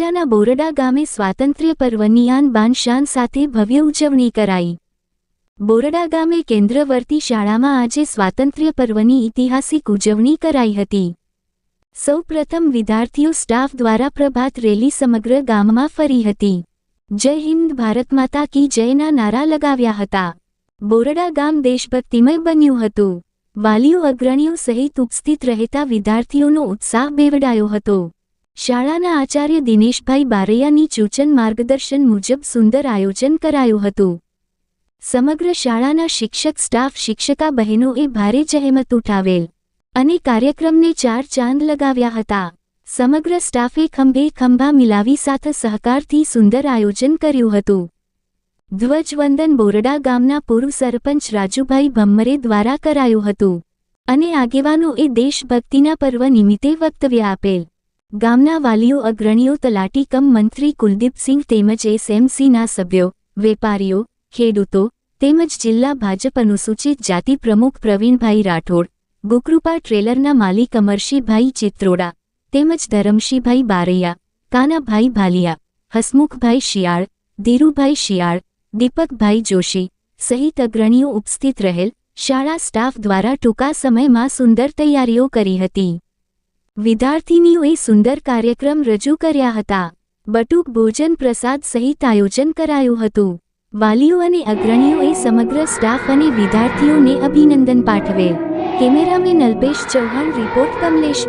તળાજાના બોરડા ગામે સ્વાતંત્ર્ય પર્વની આન બાનશાન સાથે ભવ્ય ઉજવણી કરાઈ. બોરડા ગામે કેન્દ્રવર્તી શાળામાં આજે સ્વાતંત્ર્ય પર્વની ઐતિહાસિક ઉજવણી કરાઈ હતી. સૌપ્રથમ વિદ્યાર્થીઓ સ્ટાફ દ્વારા પ્રભાત રેલી સમગ્ર ગામમાં ફરી હતી. જય હિન્દ, ભારત માતા કી જયના નારા લગાવ્યા હતા. બોરડા ગામ દેશભક્તિમય બન્યું હતું. વાલીઓ અગ્રણીઓ સહિત ઉપસ્થિત રહેતા વિદ્યાર્થીઓનો ઉત્સાહ બેવડાયો હતો. શાળાના આચાર્ય દિનેશભાઈ બારૈયાની સૂચન માર્ગદર્શન મુજબ સુંદર આયોજન કરાયું હતું. સમગ્ર શાળાના શિક્ષક સ્ટાફ શિક્ષકા બહેનોએ ભારે જહેમત ઉઠાવેલ અને કાર્યક્રમને ચાર ચાંદ લગાવ્યા હતા. સમગ્ર સ્ટાફે ખંભે ખંભા મિલાવી સાથે સહકારથી સુંદર આયોજન કર્યું હતું. ધ્વજવંદન બોરડા ગામના પૂર્વ સરપંચ રાજુભાઈ ભમ્મરે દ્વારા કરાયું હતું અને આગેવાનોએ દેશભક્તિના પર્વ નિમિત્તે વક્તવ્ય આપેલ. ગામના વાલીઓ અગ્રણીઓ તલાટી કમ મંત્રી કુલદીપસિંહ તેમજ એસએમસીના સભ્યો, વેપારીઓ, ખેડૂતો તેમજ જિલ્લા ભાજપ અનુસૂચિત જાતિ પ્રમુખ પ્રવીણભાઈ રાઠોડ ગુકૃપા ટ્રેલરના માલિક અમરશીભાઈ ચિત્રોડા તેમજ ધરમશીભાઈ બારૈયા, કાનાભાઈ ભાલિયા, હસમુખભાઈ શિયાળ, ધીરુભાઈ શિયાળ, દીપકભાઈ જોશી સહિત અગ્રણીઓ ઉપસ્થિત રહેલ શાળા સ્ટાફ દ્વારા ટૂંકા સમયમાં સુંદર તૈયારીઓ કરી હતી. વિદ્યાર્થિનીઓએ સુંદર કાર્યક્રમ રજૂ કર્યા હતા. બટુક ભોજન પ્રસાદ સહિત આયોજન કરાયું હતું. વાલીઓ અને અગ્રણીઓએ સમગ્ર સ્ટાફ અને વિદ્યાર્થીઓને અભિનંદન પાઠવે. કેમેરામેન અલ્પેશ ચૌહાણ, રિપોર્ટ કમલેશ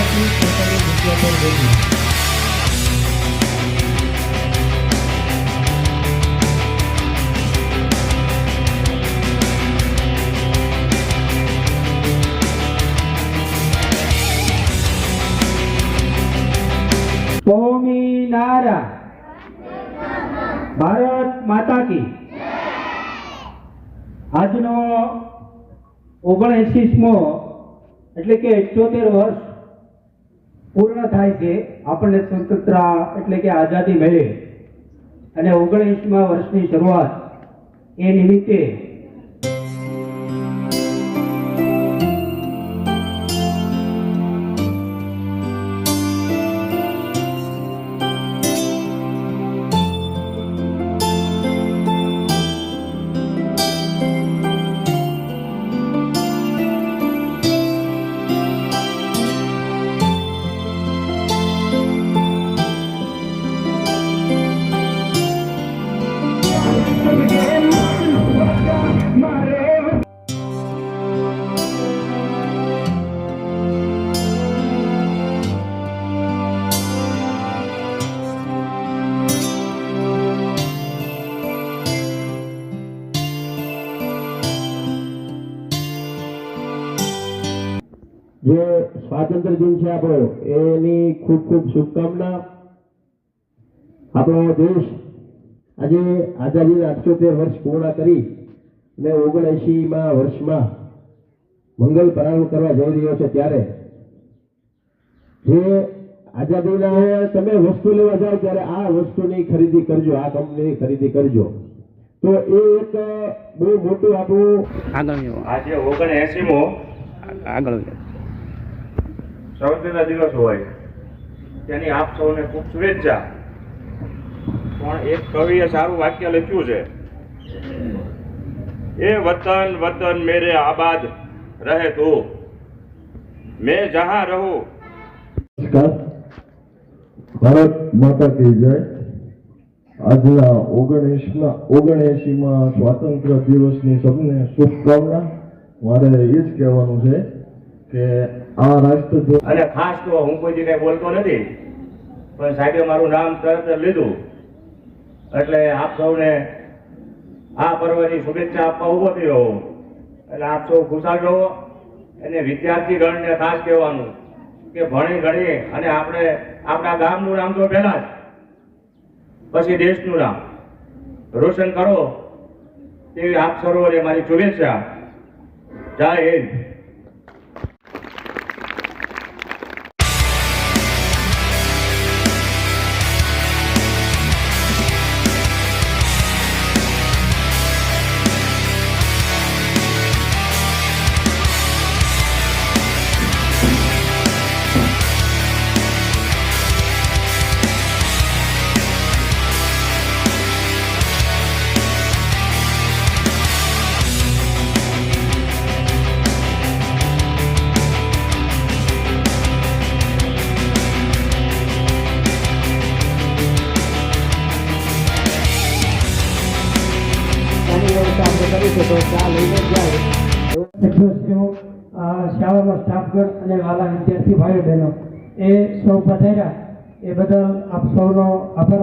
ઢાપા કોમી નારા ભારત માતા કી આજનો ઓગણએંસીસમો એટલે કે અઠ્યોતેર વર્ષ પૂર્ણ થાય છે, આપણને સ્વતંત્ર એટલે કે આઝાદી મળે. અને ઓગણીસમાં વર્ષની શરૂઆત એ નિમિત્તે જે સ્વાતંત્ર્ય દિન છે આપણો એની ખૂબ ખૂબ શુભકામના. આપણો દેશ આજે આઝાદીના અઠ્યોતેર વર્ષ પૂર્ણ કરી અને ઓગણએંશીમાં વર્ષમાં મંગલ પ્રારંભ કરવા જઈ રહ્યો છે ત્યારે. જે આઝાદીના તમે વસ્તુ લેવા જાઓ ત્યારે આ વસ્તુની ખરીદી કરજો આ કંપનીની ખરીદી કરજો. તો એ એક બહુ મોટું આપણું આગળ આજે ઓગણ આગળ સ્વાતંત્ર્ય દિવસ હોય. તેની આપ સૌને ખૂબ શુભેચ્છા. પણ એક કવિએ સારું વાક્ય લખ્યું છે. એ વતન વતન મેરે આબાદ, રહે તું. મેં જહાં રહું. ભારત માતા કી જય. આજના ઓગણીસમાં ઓગણએંશીમાં સ્વાતંત્ર્ય દિવસની સૌને શુભકામના. મારે એ જ કહેવાનું છે કે આ રાષ્ટ્ર અને ખાસ તો હું કોઈ જગ્યાએ બોલતો નથી, પણ સાહેબે મારું નામ તરત લીધું. એટલે આપ સૌને આ પર્વની શુભેચ્છા આપવા ઊભો થયો હોઉં. એટલે આપ સૌ ખુશાલ રહો અને વિદ્યાર્થી ગણને ખાસ કહેવાનું કે ભણી ગણી અને આપણે આપણા ગામનું નામ તો પહેલા જ. પછી દેશનું નામ. રોશન કરો. તેવી આપ સર્વોને મારી શુભેચ્છા. જય હિન્દ. કરી છે તો ચા લઈને જાય. શાળાનો સ્ટાફગણ અને વાલા વિદ્યાર્થી ભાઈઓ બહેનો, એ સૌ પધાર્યા. એ બદલ આપ સૌનો આભાર